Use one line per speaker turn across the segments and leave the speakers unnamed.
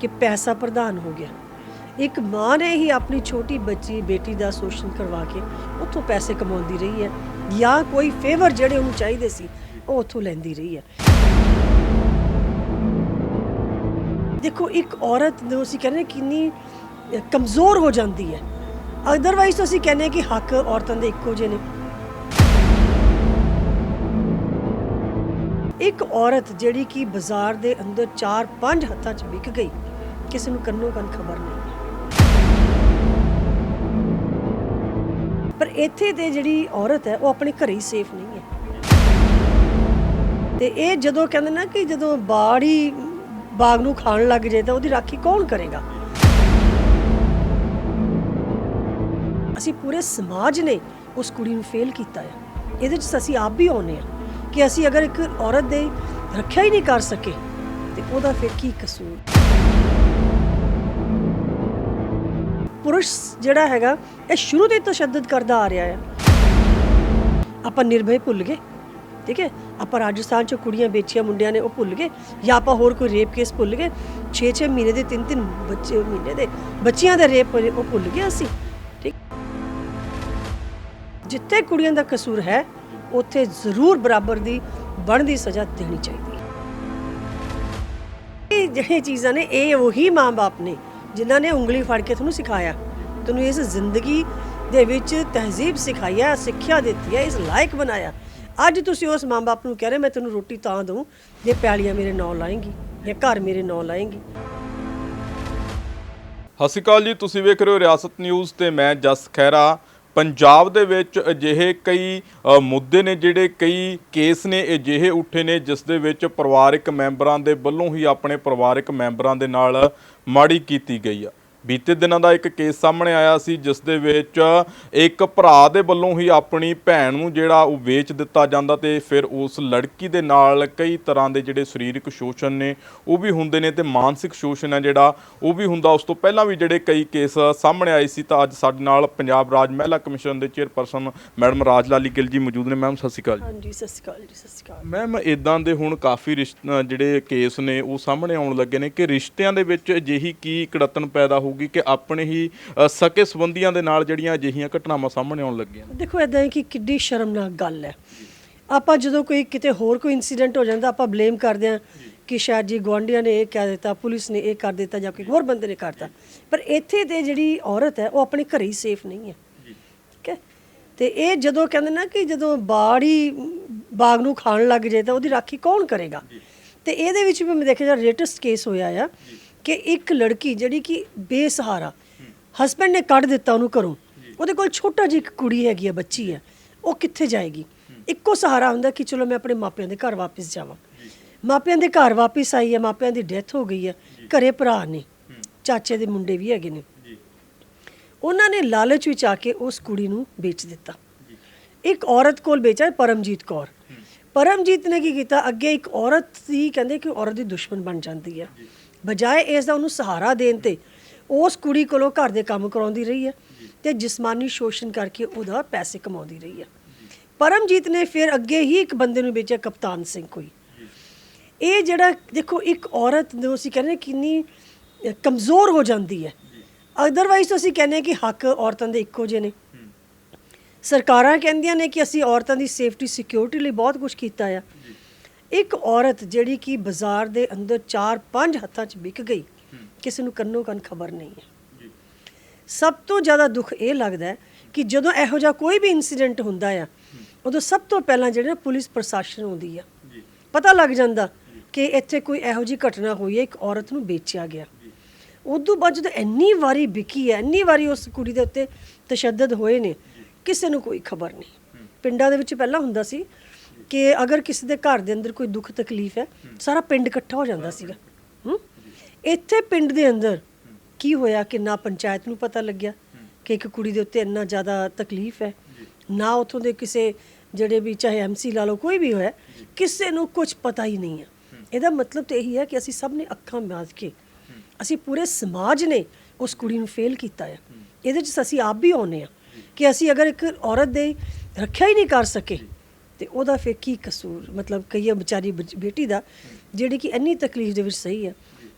ਕਿ ਪੈਸਾ ਪ੍ਰਧਾਨ ਹੋ ਗਿਆ। ਇੱਕ ਮਾਂ ਨੇ ਹੀ ਆਪਣੀ ਛੋਟੀ ਬੱਚੀ, ਬੇਟੀ ਦਾ ਸ਼ੋਸ਼ਣ ਕਰਵਾ ਕੇ ਉੱਥੋਂ ਪੈਸੇ ਕਮਾਉਂਦੀ ਰਹੀ ਹੈ ਜਾਂ ਕੋਈ ਫੇਵਰ ਜਿਹੜੇ ਉਹਨੂੰ ਚਾਹੀਦੇ ਸੀ, ਉਹ ਉੱਥੋਂ ਲੈਂਦੀ ਰਹੀ ਹੈ। ਦੇਖੋ, ਇੱਕ ਔਰਤ ਨੂੰ ਅਸੀਂ ਕਹਿੰਦੇ ਕਿੰਨੀ ਕਮਜ਼ੋਰ ਹੋ ਜਾਂਦੀ ਹੈ। ਅਦਰਵਾਈਜ਼ ਅਸੀਂ ਕਹਿੰਦੇ ਕਿ ਹੱਕ ਔਰਤਾਂ ਦੇ ਇੱਕੋ ਜਿਹੇ ਨੇ। ਇੱਕ ਔਰਤ ਜਿਹੜੀ ਕਿ ਬਾਜ਼ਾਰ ਦੇ ਅੰਦਰ 4-5 ਹੱਥਾਂ 'ਚ ਵਿਕ ਗਈ ਕਿਸੇ ਨੂੰ ਕੰਨੋ ਕੰਨ ਖਬਰ ਨਹੀਂ। ਹੈ ਪਰ ਇੱਥੇ ਤੇ ਜਿਹੜੀ ਔਰਤ ਹੈ, ਉਹ ਆਪਣੇ ਘਰੇ ਹੀ ਸੇਫ ਨਹੀਂ ਹੈ। ਤੇ ਇਹ ਜਦੋਂ ਕਹਿੰਦੇ ਨਾ ਕਿ ਜਦੋਂ ਬਾੜ ਹੀ ਬਾਗ ਨੂੰ ਖਾਣ ਲੱਗ ਜੇ ਤਾਂ ਉਹਦੀ ਰਾਖੀ ਕੌਣ ਕਰੇਗਾ? ਅਸੀਂ ਪੂਰੇ ਸਮਾਜ ਨੇ ਉਸ ਕੁੜੀ ਨੂੰ ਫੇਲ ਕੀਤਾ ਹੈ। ਇਹਦੇ 'ਚ ਅਸੀਂ ਆਪ ਵੀ ਆਉਨੇ ਆ ਕਿ ਅਸੀਂ ਅਗਰ ਇੱਕ ਔਰਤ ਦੇ ਰੱਖਿਆ ਹੀ ਨਹੀਂ ਕਰ ਸਕੇ, ਤੇ ਉਹਦਾ ਫਿਰ ਕੀ ਕਸੂਰ? ਪੁਰਸ਼ ਜਿਹੜਾ ਹੈਗਾ, ਇਹ ਸ਼ੁਰੂ ਤੋਂ ਹੀ ਤਸ਼ੱਦਦ ਕਰਦਾ ਆ ਰਿਹਾ ਹੈ। ਆਪਾਂ ਨਿਰਭੈ ਭੁੱਲ ਗਏ, ਠੀਕ ਹੈ? ਆਪਾਂ ਰਾਜਸਥਾਨ ਚ ਕੁੜੀਆਂ ਵੇਚੀਆਂ ਮੁੰਡਿਆਂ ਨੇ ਉਹ ਭੁੱਲ ਗਏ, ਜਾਂ ਆਪਾਂ ਹੋਰ ਕੋਈ ਰੇਪ ਕੇਸ ਭੁੱਲ ਗਏ 6-6 ਮਹੀਨੇ ਦੇ 3-3 ਬੱਚੇ, ਮਹੀਨੇ ਦੇ ਬੱਚਿਆਂ ਦਾ ਰੇਪ ਉਹ ਭੁੱਲ ਗਏ ਅਸੀਂ, ਠੀਕ? ਜਿੱਥੇ ਕੁੜੀਆਂ ਦਾ ਕਸੂਰ ਹੈ, ਉੱਥੇ ਜ਼ਰੂਰ ਬਰਾਬਰ ਦੀ ਬਣਦੀ ਸਜ਼ਾ ਦੇਣੀ ਚਾਹੀਦੀ ਹੈ। ਇਹ ਜਿਹੜੀਆਂ ਚੀਜ਼ਾਂ ਨੇ, ਇਹ ਉਹੀ ਮਾਂ-ਬਾਪ ਨੇ ਜਿਨ੍ਹਾਂ ਨੇ ਉਂਗਲੀ ਫੜ ਕੇ ਤੁਹਾਨੂੰ ਸਿਖਾਇਆ। ਤੁਹਾਨੂੰ ਇਸ ਜ਼ਿੰਦਗੀ ਦੇ ਵਿੱਚ ਤਹਿਜ਼ੀਬ ਸਿਖਾਈ ਹੈ ਸਿੱਖਿਆ ਦਿੱਤੀ ਹੈ ਇਸ ਲਾਇਕ ਬਣਾਇਆ। ਅੱਜ ਤੁਸੀਂ ਉਸ ਮਾਂ-ਬਾਪ ਨੂੰ ਕਹਿ ਰਹੇ ਮੈਂ ਤੈਨੂੰ ਰੋਟੀ ਤਾਂ ਦਊਂ, ਜੇ ਪੈਲੀਆਂ ਮੇਰੇ ਨਾਂ ਲਾਏਂਗੀ, ਜਾਂ ਘਰ ਮੇਰੇ ਨਾਂ ਲਾਏਂਗੀ।
ਸਤਿ ਸ਼੍ਰੀ ਅਕਾਲ ਜੀ, ਤੁਸੀਂ ਵੇਖ ਰਹੇ ਹੋ ਰਿਆਸਤ ਨਿਊਜ਼ ਤੇ ਮੈਂ ਜਸ ਖਹਿਰਾ। ਪੰਜਾਬ ਦੇ ਵਿੱਚ ਅਜਿਹੇ ਕਈ ਮੁੱਦੇ ਨੇ ਜਿਹੜੇ ਕਈ ਕੇਸ ਨੇ, ਅਜਿਹੇ ਉੱਠੇ ਨੇ, ਜਿਸ ਦੇ ਵਿੱਚ ਪਰਿਵਾਰਕ ਮੈਂਬਰਾਂ ਦੇ ਵੱਲੋਂ ਹੀ ਆਪਣੇ ਪਰਿਵਾਰਕ ਮੈਂਬਰਾਂ ਦੇ ਨਾਲ ਮਾੜੀ ਕੀਤੀ ਗਈ ਆ। ਬੀਤੇ ਦਿਨਾਂ ਦਾ ਇੱਕ ਕੇਸ ਸਾਹਮਣੇ ਆਇਆ ਸੀ ਜਿਸ ਦੇ ਵਿੱਚ ਇੱਕ ਭਰਾ ਦੇ ਵੱਲੋਂ ਹੀ ਆਪਣੀ ਭੈਣ ਨੂੰ ਜਿਹੜਾ ਉਹ ਵੇਚ ਦਿੱਤਾ ਜਾਂਦਾ ਤੇ ਫਿਰ ਉਸ ਲੜਕੀ ਦੇ ਨਾਲ ਕਈ ਤਰ੍ਹਾਂ ਦੇ ਜਿਹੜੇ ਸਰੀਰਕ ਸ਼ੋਸ਼ਣ ਨੇ ਉਹ ਵੀ ਹੁੰਦੇ ਨੇ ਤੇ ਮਾਨਸਿਕ ਸ਼ੋਸ਼ਣ ਹੈ ਜਿਹੜਾ ਉਹ ਵੀ ਹੁੰਦਾ। ਉਸ ਤੋਂ ਪਹਿਲਾਂ ਵੀ ਜਿਹੜੇ ਕਈ ਕੇਸ ਸਾਹਮਣੇ ਆਏ ਸੀ ਤਾਂ ਅੱਜ ਸਾਡੇ ਨਾਲ ਪੰਜਾਬ ਰਾਜ ਮਹਿਲਾ ਕਮਿਸ਼ਨ ਦੇ ਚੇਅਰਪਰਸਨ ਮੈਡਮ ਰਾਜ ਲਾਲੀ ਗਿੱਲ ਜੀ ਮੌਜੂਦ ਨੇ। ਮੈਮ ਸਤਿ ਸ਼੍ਰੀ ਅਕਾਲ ਜੀ।
ਹਾਂਜੀ ਸਤਿ ਸ਼੍ਰੀ ਅਕਾਲ ਜੀ ਸਤਿ ਸ਼੍ਰੀ ਅਕਾਲ।
ਮੈਮ ਇਦਾਂ ਦੇ ਹੁਣ ਕਾਫੀ ਜਿਹੜੇ ਕੇਸ ਨੇ ਉਹ ਸਾਹਮਣੇ ਆਉਣ ਲੱਗੇ ਨੇ ਕਿ ਰਿਸ਼ਤਿਆਂ ਦੇ ਵਿੱਚ ਅਜਿਹੀ ਕੀ ਕੜਤਨ ਪੈਦਾ ਹੋਊਗੀ ਕਿ ਆਪਣੇ ਹੀ ਅ, ਸਕੇ ਸੰਬੰਧੀਆਂ ਦੇ ਨਾਲ ਜਿਹੜੀਆਂ ਅਜਿਹੀਆਂ ਘਟਨਾਵਾਂ ਸਾਹਮਣੇ ਆਉਣ ਲੱਗੀਆਂ ਨੇ?
ਦੇਖੋ ਇਦਾਂ ਹੈ ਕਿ ਕਿੱਡੀ ਸ਼ਰਮਨਾਕ ਗੱਲ ਹੈ। ਆਪਾਂ ਜਦੋਂ ਕੋਈ ਕਿਤੇ ਹੋਰ ਕੋਈ ਇਨਸੀਡੈਂਟ ਹੋ ਜਾਂਦਾ ਆਪਾਂ ਬਲੇਮ ਕਰਦੇ ਹਾਂ ਕਿ ਸ਼ਾਇਦ ਜੀ ਗਵਾਂਢੀਆਂ ਨੇ ਇਹ ਕਹਿ ਦਿੱਤਾ ਪੁਲਿਸ ਨੇ ਇਹ ਕਰ ਦਿੱਤਾ ਜਾਂ ਕੋਈ ਹੋਰ ਬੰਦੇ ਨੇ ਕਰਤਾ ਪਰ ਇੱਥੇ ਤੇ ਜਿਹੜੀ ਔਰਤ ਹੈ ਉਹ ਆਪਣੇ ਘਰੇ ਹੀ ਸੇਫ ਨਹੀਂ ਹੈ। ਠੀਕ ਹੈ? ਤੇ ਇਹ ਜਦੋਂ ਕਹਿੰਦੇ ਨਾ ਕਿ ਜਦੋਂ ਬਾੜ ਹੀ ਬਾਗ ਨੂੰ ਖਾਣ ਲੱਗ ਜੇ ਤਾਂ ਉਹਦੀ ਰਾਖੀ ਕੌਣ ਕਰੇਗਾ? ਤੇ ਇਹਦੇ ਵਿੱਚ ਵੀ ਮੈਂ ਦੇਖਿਆ ਜਿਹੜਾ ਲੇਟੈਸਟ ਕੇਸ ਹੋਇਆ ਆ ਕਿ ਇੱਕ ਲੜਕੀ ਜਿਹੜੀ ਕਿ ਬੇਸਹਾਰਾ ਹਸਬੰਡ ਨੇ ਕੱਢ ਦਿੱਤਾ ਉਹਨੂੰ ਘਰੋਂ। ਉਹਦੇ ਕੋਲ ਛੋਟਾ ਜਿਹੀ ਇੱਕ ਕੁੜੀ ਹੈਗੀ ਆ ਬੱਚੀ ਹੈ ਉਹ ਕਿੱਥੇ ਜਾਏਗੀ? ਇੱਕੋ ਸਹਾਰਾ ਹੁੰਦਾ ਕਿ ਚਲੋ ਮੈਂ ਆਪਣੇ ਮਾਪਿਆਂ ਦੇ ਘਰ ਵਾਪਸ ਜਾਵਾਂ। ਮਾਪਿਆਂ ਦੇ ਘਰ ਵਾਪਸ ਆਈ ਹੈ ਮਾਪਿਆਂ ਦੀ ਡੈਥ ਹੋ ਗਈ ਹੈ ਘਰੇ ਭਰਾ ਨੇ। ਚਾਚੇ ਦੇ ਮੁੰਡੇ ਵੀ ਹੈਗੇ ਨੇ। ਉਹਨਾਂ ਨੇ ਲਾਲਚ ਵਿੱਚ ਆ ਕੇ ਉਸ ਕੁੜੀ ਨੂੰ ਵੇਚ ਦਿੱਤਾ। ਇੱਕ ਔਰਤ ਕੋਲ ਵੇਚਿਆ ਪਰਮਜੀਤ ਕੌਰ। ਪਰਮਜੀਤ ਨੇ ਕੀ ਕੀਤਾ? ਅੱਗੇ ਇੱਕ ਔਰਤ ਸੀ ਕਹਿੰਦੇ ਕਿ ਔਰਤ ਦੀ ਦੁਸ਼ਮਣ ਬਣ ਜਾਂਦੀ ਹੈ ਬਜਾਏ ਇਸ ਦਾ ਉਹਨੂੰ ਸਹਾਰਾ ਦੇਣ ਤੇ ਉਸ ਕੁੜੀ ਕੋਲੋਂ ਘਰ ਦੇ ਕੰਮ ਕਰਾਉਂਦੀ ਰਹੀ ਹੈ ਤੇ ਜਿਸਮਾਨੀ ਸ਼ੋਸ਼ਣ ਕਰਕੇ ਉਹਦਾ ਪੈਸੇ ਕਮਾਉਂਦੀ ਰਹੀ ਹੈ। ਪਰਮਜੀਤ ਨੇ ਫਿਰ ਅੱਗੇ ਹੀ ਇੱਕ ਬੰਦੇ ਨੂੰ ਵੇਚਿਆ ਕਪਤਾਨ ਸਿੰਘ ਕੋਈ। ਇਹ ਜਿਹੜਾ ਦੇਖੋ ਇੱਕ ਔਰਤ ਨੂੰ ਅਸੀਂ ਕਹਿੰਦੇ ਕਿੰਨੀ ਕਮਜ਼ੋਰ ਹੋ ਜਾਂਦੀ ਹੈ। ਅਦਰਵਾਈਜ਼ ਅਸੀਂ ਕਹਿੰਦੇ ਕਿ ਹੱਕ ਔਰਤਾਂ ਦੇ ਇੱਕੋ ਜਿਹੇ ਨੇ। ਸਰਕਾਰਾਂ ਕਹਿੰਦੀਆਂ ਨੇ ਕਿ ਅਸੀਂ ਔਰਤਾਂ ਦੀ ਸੇਫਟੀ ਸਿਕਿਉਰਿਟੀ ਲਈ ਬਹੁਤ ਕੁਝ ਕੀਤਾ ਆ। ਇੱਕ ਔਰਤ ਜਿਹੜੀ ਕਿ ਬਾਜ਼ਾਰ ਦੇ ਅੰਦਰ 4-5 ਹੱਥਾਂ 'ਚ ਵਿਕ ਗਈ ਕਿਸੇ ਨੂੰ ਕੰਨੋ ਕੰਨ ਖਬਰ ਨਹੀਂ ਹੈ। ਸਭ ਤੋਂ ਜ਼ਿਆਦਾ ਦੁੱਖ ਇਹ ਲੱਗਦਾ ਕਿ ਜਦੋਂ ਇਹੋ ਜਿਹਾ ਕੋਈ ਵੀ ਇਨਸੀਡੈਂਟ ਹੁੰਦਾ ਆ ਉਦੋਂ ਸਭ ਤੋਂ ਪਹਿਲਾਂ ਜਿਹੜੇ ਨਾ ਪੁਲਿਸ ਪ੍ਰਸ਼ਾਸਨ ਆਉਂਦੀ ਆ। ਪਤਾ ਲੱਗ ਜਾਂਦਾ ਕਿ ਇੱਥੇ ਕੋਈ ਇਹੋ ਜਿਹੀ ਘਟਨਾ ਹੋਈ ਹੈ ਇੱਕ ਔਰਤ ਨੂੰ ਵੇਚਿਆ ਗਿਆ। ਉਦੋਂ ਬਾਅਦ ਜਦੋਂ ਇੰਨੀ ਵਾਰੀ ਵਿਕੀ ਹੈ ਇੰਨੀ ਵਾਰੀ ਉਸ ਕੁੜੀ ਦੇ ਉੱਤੇ ਤਸ਼ੱਦਦ ਹੋਏ ਨੇ ਕਿਸੇ ਨੂੰ ਕੋਈ ਖਬਰ ਨਹੀਂ। ਪਿੰਡਾਂ ਦੇ ਵਿੱਚ ਪਹਿਲਾਂ ਹੁੰਦਾ ਸੀ ਕਿ ਅਗਰ ਕਿਸੇ ਦੇ ਘਰ ਦੇ ਅੰਦਰ ਕੋਈ ਦੁੱਖ ਤਕਲੀਫ ਹੈ, ਸਾਰਾ ਪਿੰਡ ਇਕੱਠਾ ਹੋ ਜਾਂਦਾ ਸੀਗਾ। ਹੂੰ? ਇੱਥੇ ਪਿੰਡ ਦੇ ਅੰਦਰ ਕੀ ਹੋਇਆ ਕਿ ਨਾ ਪੰਚਾਇਤ ਨੂੰ ਪਤਾ ਲੱਗਿਆ ਕਿ ਇੱਕ ਕੁੜੀ ਦੇ ਉੱਤੇ ਇੰਨਾ ਜ਼ਿਆਦਾ ਤਕਲੀਫ ਹੈ, ਨਾ ਉਥੋਂ ਦੇ ਕਿਸੇ ਜਿਹੜੇ ਵੀ ਚਾਹੇ ਐਮਸੀ ਲਾ ਲਓ, ਕੋਈ ਵੀ ਹੋਇਆ, ਕਿਸੇ ਨੂੰ ਕੁਝ ਪਤਾ ਹੀ ਨਹੀਂ ਹੈ। ਇਹਦਾ ਮਤਲਬ ਤੇ ਇਹੀ ਹੈ ਕਿ ਅਸੀਂ ਸਭ ਨੇ ਅੱਖਾਂ ਮਾਰ ਕੇ, ਅਸੀਂ ਪੂਰੇ ਸਮਾਜ ਨੇ ਉਸ ਕੁੜੀ ਨੂੰ ਫੇਲ ਕੀਤਾ ਹੈ ਇਹਦੇ 'ਚ ਅਸੀਂ ਆਪ ਵੀ ਆਉਨੇ ਆ ਕਿ ਅਸੀਂ ਅਗਰ ਇੱਕ ਔਰਤ ਦੇ ਰੱਖਿਆ ਹੀ ਨਹੀਂ ਕਰ ਸਕੇ ਤੇ ਉਹਦਾ ਫਿਰ ਕੀ ਕਸੂਰ? ਮਤਲਬ ਕਹੀਏ ਵਿਚਾਰੀ ਬੱਚ- ਬੇਟੀ ਦਾ, ਜਿਹੜੀ ਕਿ ਇੰਨੀ ਤਕਲੀਫ ਦੇ ਵਿੱਚ ਸਹੀ ਹੈ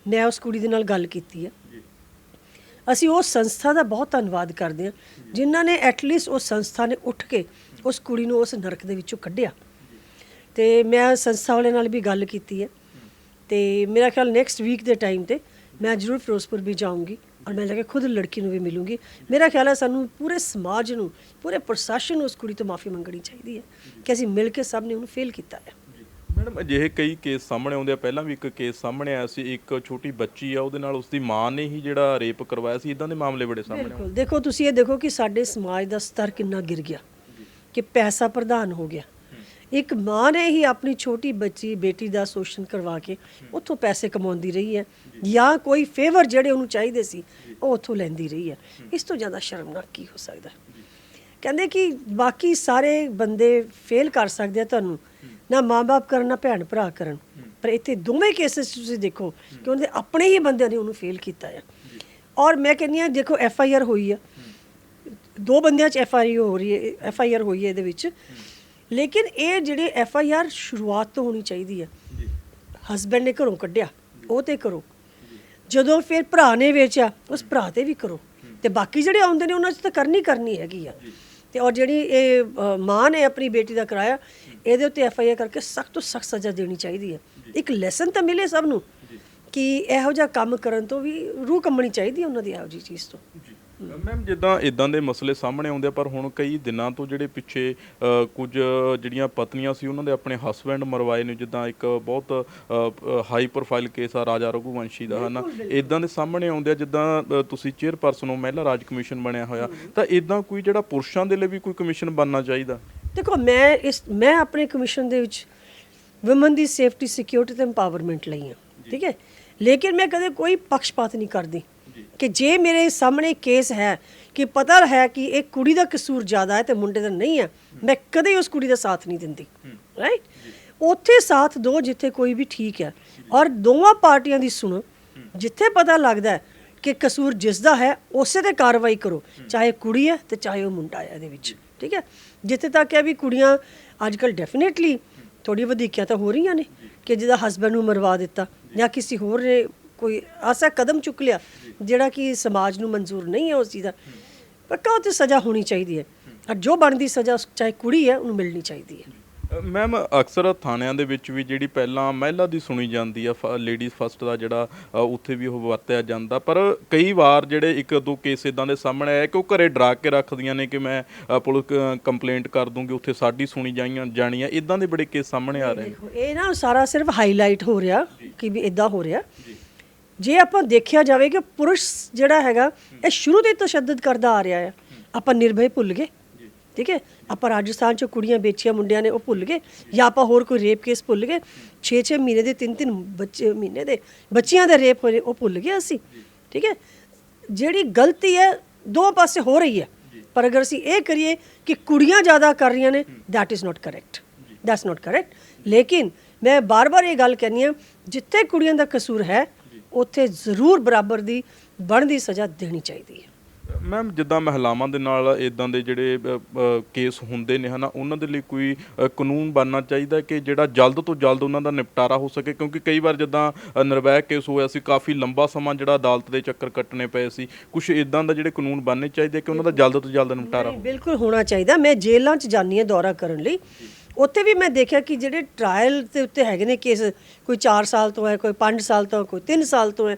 ਮੈਂ ਉਸ ਕੁੜੀ ਦੇ ਨਾਲ ਗੱਲ ਕੀਤੀ ਹੈ ਅਸੀਂ ਉਸ ਸੰਸਥਾ ਦਾ ਬਹੁਤ ਧੰਨਵਾਦ ਕਰਦੇ ਹਾਂ ਜਿਨ੍ਹਾਂ ਨੇ ਐਟਲੀਸਟ ਉਸ ਸੰਸਥਾ ਨੇ ਉੱਠ ਕੇ ਉਸ ਕੁੜੀ ਨੂੰ ਉਸ ਨਰਕ ਦੇ ਵਿੱਚੋਂ ਕੱਢਿਆ। ਤੇ ਮੈਂ ਸੰਸਥਾ ਵਾਲੇ ਨਾਲ ਵੀ ਗੱਲ ਕੀਤੀ ਹੈ ਤੇ ਮੇਰਾ ਖਿਆਲ ਨੈਕਸਟ ਵੀਕ ਦੇ ਟਾਈਮ ਤੇ ਮੈਂ ਜ਼ਰੂਰ ਫਿਰੋਜ਼ਪੁਰ ਵੀ ਜਾਊਂਗੀ। ਔਰ ਮੈਂ ਕੇ ਖੁਦ ਲੜਕੀ ਨੂੰ ਵੀ ਮਿਲੂੰਗੀ। ਮੇਰਾ ਖਿਆਲ ਹੈ ਸਾਨੂੰ ਪੂਰੇ ਸਮਾਜ ਨੂੰ ਪੂਰੇ ਪ੍ਰਸ਼ਾਸਨ ਨੂੰ ਉਸ ਕੁੜੀ ਤੋਂ ਮਾਫੀ ਮੰਗਣੀ ਚਾਹੀਦੀ ਹੈ ਕਿ ਅਸੀਂ ਮਿਲ ਕੇ ਸਭ ਨੇ ਉਹਨੂੰ ਫੇਲ ਕੀਤਾ ਹੈ।
ਮੈਡਮ ਅਜਿਹੇ ਕਈ ਕੇਸ ਸਾਹਮਣੇ ਆਉਂਦੇ ਆ। ਪਹਿਲਾਂ ਵੀ ਇੱਕ ਕੇਸ ਸਾਹਮਣੇ ਆਇਆ ਸੀ। ਇੱਕ ਛੋਟੀ ਬੱਚੀ ਆ ਉਹਦੇ ਨਾਲ ਉਸਦੀ ਮਾਂ ਨੇ ਹੀ ਜਿਹੜਾ ਰੇਪ ਕਰਵਾਇਆ ਸੀ। ਇਦਾਂ ਦੇ ਮਾਮਲੇ ਬੜੇ ਸਾਹਮਣੇ ਆਉਂਦੇ
ਬਿਲਕੁਲ। ਦੇਖੋ ਤੁਸੀਂ ਇਹ ਦੇਖੋ ਕਿ ਸਾਡੇ ਸਮਾਜ ਦਾ ਸਤਰ ਕਿੰਨਾ ਗਿਰ ਗਿਆ ਕਿ ਪੈਸਾ ਪ੍ਰਧਾਨ ਹੋ ਗਿਆ। ਇੱਕ ਮਾਂ ਨੇ ਹੀ ਆਪਣੀ ਛੋਟੀ ਬੱਚੀ, ਬੇਟੀ ਦਾ ਸ਼ੋਸ਼ਣ ਕਰਵਾ ਕੇ ਉੱਥੋਂ ਪੈਸੇ ਕਮਾਉਂਦੀ ਰਹੀ ਹੈ ਜਾਂ ਕੋਈ ਫੇਵਰ ਜਿਹੜੇ ਉਹਨੂੰ ਚਾਹੀਦੇ ਸੀ, ਉਹ ਉੱਥੋਂ ਲੈਂਦੀ ਰਹੀ ਹੈ। ਇਸ ਤੋਂ ਜ਼ਿਆਦਾ ਸ਼ਰਮਨਾਕ ਕੀ ਹੋ ਸਕਦਾ? ਕਹਿੰਦੇ ਕਿ ਬਾਕੀ ਸਾਰੇ ਬੰਦੇ ਫੇਲ ਕਰ ਸਕਦੇ ਆ ਤੁਹਾਨੂੰ, ਨਾ ਮਾਂ-ਬਾਪ ਕਰਨ, ਨਾ ਭੈਣ ਭਰਾ ਕਰਨ। ਪਰ ਇੱਥੇ ਦੋਵੇਂ ਕੇਸਸ ਤੁਸੀਂ ਦੇਖੋ ਕਿ ਉਹਨਾਂ ਦੇ ਆਪਣੇ ਹੀ ਬੰਦਿਆਂ ਨੇ ਉਹਨੂੰ ਫੇਲ ਕੀਤਾ ਆ। ਔਰ ਮੈਂ ਕਹਿੰਦੀ ਹਾਂ, ਦੇਖੋ ਐਫ ਆਈ ਆਰ ਹੋਈ ਆ। ਦੋ ਬੰਦਿਆਂ 'ਚ ਐਫ ਆਈ ਹੋ ਰਹੀ ਹੈ ਐਫ ਆਈ ਆਰ ਹੋਈ ਹੈ ਇਹਦੇ ਵਿੱਚ। ਲੇਕਿਨ ਇਹ ਜਿਹੜੇ ਐਫ ਆਈ ਆਰ ਸ਼ੁਰੂਆਤ ਤੋਂ ਹੋਣੀ ਚਾਹੀਦੀ ਹੈ। ਹਸਬੰਡ ਨੇ ਘਰੋਂ ਕੱਢਿਆ ਉਹ ਤੇ ਕਰੋ। ਜਦੋਂ ਫਿਰ ਭਰਾ ਨੇ ਵੇਚਿਆ ਉਸ ਭਰਾ ਤੇ ਵੀ ਕਰੋ। ਤੇ ਬਾਕੀ ਜਿਹੜੇ ਆਉਂਦੇ ਨੇ ਉਹਨਾਂ 'ਚ ਤਾਂ ਕਰਨੀ ਕਰਨੀ ਹੈਗੀ ਆ। ਤੇ ਔਰ ਜਿਹੜੀ ਇਹ ਮਾਂ ਨੇ ਆਪਣੀ ਬੇਟੀ ਦਾ ਕਰਾਇਆ ਇਹਦੇ ਉੱਤੇ ਐਫ ਆਈ ਆਰ ਕਰਕੇ ਸਖਤ ਤੋਂ ਸਖਤ ਸਜ਼ਾ ਦੇਣੀ ਚਾਹੀਦੀ ਹੈ। ਇੱਕ ਲੈਸਨ ਤਾਂ ਮਿਲੇ ਸਭ ਨੂੰ ਕਿ ਇਹੋ ਜਿਹਾ ਕੰਮ ਕਰਨ ਤੋਂ ਵੀ ਰੂਹ ਕੰਬਣੀ ਚਾਹੀਦੀ ਹੈ ਉਹਨਾਂ ਦੀ ਇਹੋ ਜਿਹੀ ਚੀਜ਼ ਤੋਂ।
ਮੈਮ ਜਿੱਦਾਂ ਇਦਾਂ ਦੇ ਮਸਲੇ ਸਾਹਮਣੇ ਆਉਂਦੇ ਆ ਪਰ ਹੁਣ ਕਈ ਦਿਨਾਂ ਤੋਂ ਜਿਹੜੇ ਪਿੱਛੇ ਅ, ਕੁਝ ਜਿਹੜੀਆਂ ਪਤਨੀਆਂ ਸੀ ਉਹਨਾਂ ਦੇ ਆਪਣੇ ਹਸਬੈਂਡ ਮਰਵਾਏ ਨੇ ਜਿੱਦਾਂ ਇੱਕ ਬਹੁਤ ਹਾਈ ਪ੍ਰੋਫਾਈਲ ਕੇਸ ਆ ਰਾਜਾ ਰਘੁਵੰਸ਼ੀ ਦਾ ਹਨਾ? ਇਦਾਂ ਦੇ ਸਾਹਮਣੇ ਆਉਂਦੇ ਆ ਜਿੱਦਾਂ ਅ, ਤੁਸੀਂ ਚੇਅਰਪਰਸਨ ਹੋ ਮਹਿਲਾ ਰਾਜ ਕਮਿਸ਼ਨ ਬਣਿਆ ਹੋਇਆ ਤਾਂ ਇਦਾਂ ਕੋਈ ਜਿਹੜਾ ਪੁਰਸ਼ਾਂ ਦੇ ਲਈ ਵੀ ਕੋਈ ਕਮਿਸ਼ਨ ਬਣਨਾ ਚਾਹੀਦਾ?
ਦੇਖੋ ਮੈਂ ਇਸ ਮੈਂ ਆਪਣੇ ਕਮਿਸ਼ਨ ਦੇ ਵਿੱਚ ਔਮਨ ਦੀ ਸੇਫਟੀ ਸਿਕਿਉਰਿਟੀ ਤੇ ਐਮਪਾਵਰਮੈਂਟ ਲਈ ਹਾਂ ਠੀਕ ਹੈ? ਲੇਕਿਨ ਮੈਂ ਕਦੇ ਕੋਈ ਪੱਖਪਾਤ ਨਹੀਂ ਕਰਦੀ। ਕਿ ਜੇ ਮੇਰੇ ਸਾਹਮਣੇ ਕੇਸ ਹੈ ਕਿ ਪਤਾ ਹੈ ਕਿ ਇਹ ਕੁੜੀ ਦਾ ਕਸੂਰ ਜ਼ਿਆਦਾ ਹੈ ਤੇ ਮੁੰਡੇ ਦਾ ਨਹੀਂ ਹੈ ਮੈਂ ਕਦੇ ਉਸ ਕੁੜੀ ਦਾ ਸਾਥ ਨਹੀਂ ਦਿੰਦੀ ਰਾਈਟ ਉੱਥੇ ਸਾਥ ਦੋ ਜਿੱਥੇ ਕੋਈ ਵੀ ਠੀਕ ਹੈ। ਔਰ ਦੋਵਾਂ ਪਾਰਟੀਆਂ ਦੀ ਸੁਣੋ ਜਿੱਥੇ ਪਤਾ ਲੱਗਦਾ ਹੈ ਕਿ ਕਸੂਰ ਜਿਸ ਦਾ ਹੈ ਉਸੇ ਤੇ ਕਾਰਵਾਈ ਕਰੋ ਚਾਹੇ ਕੁੜੀ ਹੈ ਤੇ ਚਾਹੇ ਉਹ ਮੁੰਡਾ ਹੈ ਇਹਦੇ ਵਿੱਚ ਠੀਕ ਹੈ? ਜਿੱਥੇ ਤੱਕ ਹੈ ਵੀ ਕੁੜੀਆਂ ਅੱਜ ਕੱਲ ਡੈਫੀਨੇਟਲੀ ਥੋੜੀ ਵਧੀਕੀਆਂ ਤਾਂ ਹੋ ਰਹੀਆਂ ਨੇ ਕਿ ਜਿਹਦਾ ਹਸਬੰਡ ਨੂੰ ਮਰਵਾ ਦਿੱਤਾ ਜਾਂ। ਕਿਸੇ ਹੋਰ ਨੇ ਕੋਈ ਐਸਾ ਕਦਮ ਚੁੱਕ ਲਿਆ ਜਿਹੜਾ ਕਿ ਸਮਾਜ ਨੂੰ ਮਨਜ਼ੂਰ ਨਹੀਂ ਹੈ ਉਸ ਚੀਜ਼ ਦਾ। ਪੱਕਾ ਉਹ ਤੇ ਸਜ਼ਾ ਹੋਣੀ ਚਾਹੀਦੀ ਹੈ। ਔਰ ਜੋ ਬਣਦੀ ਸਜ਼ਾ ਚਾਹੇ ਕੁੜੀ ਹੈ ਉਹਨੂੰ ਮਿਲਣੀ ਚਾਹੀਦੀ ਹੈ।
ਮੈਮ ਅਕਸਰ ਥਾਣਿਆਂ ਦੇ ਵਿੱਚ ਵੀ ਜਿਹੜੀ ਪਹਿਲਾਂ ਮਹਿਲਾ ਦੀ ਸੁਣੀ ਜਾਂਦੀ ਆ ਲੇਡੀਜ਼ ਫਸਟ ਦਾ ਜਿਹੜਾ ਅ, ਉੱਥੇ ਵੀ ਉਹ ਵਰਤਿਆ ਜਾਂਦਾ। ਪਰ ਕਈ ਵਾਰ ਜਿਹੜੇ ਇੱਕ ਦੋ ਕੇਸ ਇਦਾਂ ਦੇ ਸਾਹਮਣੇ ਆਏ ਕਿ ਉਹ ਘਰੇ ਡਰਾ ਕੇ ਰੱਖਦੀਆਂ ਨੇ ਕਿ ਮੈਂ ਅ, ਪੁਲਿਸ ਕੰਪਲੇਂਟ ਕਰ ਦੂੰਗੀ ਉੱਥੇ ਸਾਡੀ ਸੁਣੀ ਜਾਈਆਂ ਜਾਣੀ ਆ। ਇਦਾਂ ਦੇ ਬੜੇ ਕੇਸ ਸਾਹਮਣੇ ਆ ਰਹੇ ਨੇ।
ਦੇਖੋ ਇਹ ਨਾ ਸਾਰਾ ਸਿਰਫ ਹਾਈਲਾਈਟ ਹੋ ਰਿਹਾ ਕਿ ਵੀ ਇਦਾਂ ਹੋ ਰਿਹਾ। ਜੇ ਆਪਾਂ ਦੇਖਿਆ ਜਾਵੇ ਕਿ ਪੁਰਸ਼ ਜਿਹੜਾ ਹੈਗਾ ਇਹ ਸ਼ੁਰੂ ਤੋਂ ਹੀ ਤਸ਼ੱਦਦ ਕਰਦਾ ਆ ਰਿਹਾ ਹੈ। ਆਪਾਂ ਨਿਰਭੈ ਭੁੱਲ ਗਏ। ਠੀਕ ਹੈ? ਆਪਾਂ ਰਾਜਸਥਾਨ ਚ ਕੁੜੀਆਂ ਵੇਚੀਆਂ ਮੁੰਡਿਆਂ ਨੇ ਉਹ ਭੁੱਲ ਗਏ। ਜਾਂ ਆਪਾਂ ਹੋਰ ਕੋਈ ਰੇਪ ਕੇਸ ਭੁੱਲ ਗਏ। 6-6 ਮਹੀਨੇ ਦੇ 3-3 ਬੱਚੇ ਮਹੀਨੇ ਦੇ ਬੱਚਿਆਂ ਦੇ ਰੇਪ ਹੋਏ ਉਹ ਭੁੱਲ ਗਏ ਅਸੀਂ। ਠੀਕ ਹੈ? ਜਿਹੜੀ ਗਲਤੀ ਹੈ ਦੋ ਪਾਸੇ ਹੋ ਰਹੀ ਹੈ। ਪਰ ਅਗਰ ਅਸੀਂ ਇਹ ਕਰੀਏ ਕਿ ਕੁੜੀਆਂ ਜ਼ਿਆਦਾ ਕਰ ਰਹੀਆਂ ਨੇ that is not correct that's not correct ਲੇਕਿਨ ਮੈਂ ਬਾਰ-ਬਾਰ ਇਹ ਗੱਲ ਕਹਿੰਦੀ ਹਾਂ ਜਿੱਥੇ ਕੁੜੀਆਂ ਦਾ ਕਸੂਰ ਹੈ ਉੱਥੇ ਜ਼ਰੂਰ ਬਰਾਬਰ ਦੀ ਬਣਦੀ ਸਜ਼ਾ ਦੇਣੀ ਚਾਹੀਦੀ ਹੈ।
ਮੈਮ ਜਿੱਦਾਂ ਮਹਿਲਾਵਾਂ ਦੇ ਨਾਲ ਇਦਾਂ ਦੇ ਜਿਹੜੇ ਕੇਸ ਹੁੰਦੇ ਨੇ ਹਨਾ ਉਹਨਾਂ ਦੇ ਲਈ ਕੋਈ ਕਾਨੂੰਨ ਬਣਨਾ ਚਾਹੀਦਾ ਕਿ ਜਿਹੜਾ ਜਲਦ ਤੋਂ ਜਲਦ ਉਹਨਾਂ ਦਾ ਨਿਪਟਾਰਾ ਹੋ ਸਕੇ? ਕਿਉਂਕਿ ਕਈ ਵਾਰ ਜਿੱਦਾਂ ਅ, ਨਿਰਵੈਰ ਕੇਸ ਹੋਇਆ ਸੀ ਕਾਫੀ ਲੰਬਾ ਸਮਾਂ ਜਿਹੜਾ ਅਦਾਲਤ ਦੇ ਚੱਕਰ ਕੱਟਣੇ ਪਏ ਸੀ। ਕੁਝ ਇਦਾਂ ਦਾ ਜਿਹੜੇ ਕਾਨੂੰਨ ਬਣਨੇ ਚਾਹੀਦੇ ਕਿ ਉਹਨਾਂ ਦਾ ਜਲਦ ਤੋਂ ਜਲਦ ਨਿਪਟਾਰਾ
ਨਹੀਂ, ਬਿਲਕੁਲ ਹੋਣਾ ਚਾਹੀਦਾ। ਮੈਂ ਜੇਲ੍ਹਾਂ 'ਚ ਜਾਂਦੀ ਹਾਂ ਦੌਰਾ ਕਰਨ ਲਈ। ਉੱਥੇ ਵੀ ਮੈਂ ਦੇਖਿਆ ਕਿ ਜਿਹੜੇ ਟ੍ਰਾਇਲ ਦੇ ਉੱਤੇ ਹੈਗੇ ਨੇ ਕੇਸ ਕੋਈ 4 ਸਾਲ ਤੋਂ ਹੈ ਕੋਈ 5 ਸਾਲ ਤੋਂ ਕੋਈ 3 ਸਾਲ ਤੋਂ ਹੈ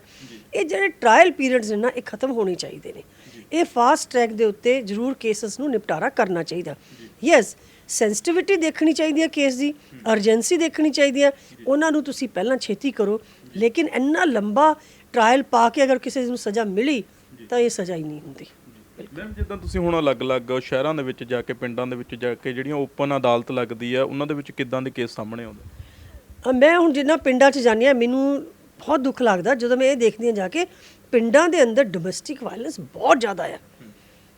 ਇਹ ਜਿਹੜੇ ਟ੍ਰਾਇਲ ਪੀਰੀਅਡਸ ਨੇ ਨਾ ਇਹ ਖਤਮ ਹੋਣੇ ਚਾਹੀਦੇ ਨੇ। ਇਹ ਫਾਸਟ ਟਰੈਕ ਦੇ ਉੱਤੇ ਜ਼ਰੂਰ ਕੇਸਸ ਨੂੰ ਨਿਪਟਾਰਾ ਕਰਨਾ ਚਾਹੀਦਾ। ਯੈਸ ਸੈਂਸਿਟਿਵਿਟੀ ਦੇਖਣੀ ਚਾਹੀਦੀ ਹੈ ਕੇਸ ਦੀ ਅਰਜੈਂਸੀ ਦੇਖਣੀ ਚਾਹੀਦੀ ਹੈ। ਉਹਨਾਂ ਨੂੰ ਤੁਸੀਂ ਪਹਿਲਾਂ ਛੇਤੀ ਕਰੋ ਲੇਕਿਨ ਇੰਨਾ ਲੰਬਾ ਟ੍ਰਾਇਲ ਪਾ ਕੇ ਅਗਰ ਕਿਸੇ ਨੂੰ ਸਜ਼ਾ ਮਿਲੀ ਤਾਂ ਇਹ ਸਜ਼ਾ ਹੀ ਨਹੀਂ ਹੁੰਦੀ।
ਮੈਮ ਜਿੱਦਾਂ ਤੁਸੀਂ ਹੁਣ ਅਲੱਗ-ਅਲੱਗ ਸ਼ਹਿਰਾਂ ਦੇ ਵਿੱਚ ਜਾ ਕੇ ਪਿੰਡਾਂ ਦੇ ਵਿੱਚ ਜਾ ਕੇ ਜਿਹੜੀਆਂ ਓਪਨ ਅਦਾਲਤ ਲੱਗਦੀ ਆ ਉਹਨਾਂ ਦੇ ਵਿੱਚ ਕਿੱਦਾਂ ਦੇ ਕੇਸ ਸਾਹਮਣੇ ਆਉਂਦੇ?
ਅ, ਮੈਂ ਹੁਣ ਜਿੰਨਾ ਪਿੰਡਾਂ 'ਚ ਜਾਂਦੀ ਹਾਂ ਮੈਨੂੰ ਬਹੁਤ ਦੁੱਖ ਲੱਗਦਾ ਜਦੋਂ ਮੈਂ ਇਹ ਦੇਖਦੀ ਹਾਂ ਜਾ ਕੇ ਪਿੰਡਾਂ ਦੇ ਅੰਦਰ ਡੋਮੈਸਟਿਕ ਵਾਇਲੈਂਸ ਬਹੁਤ ਜ਼ਿਆਦਾ ਆ।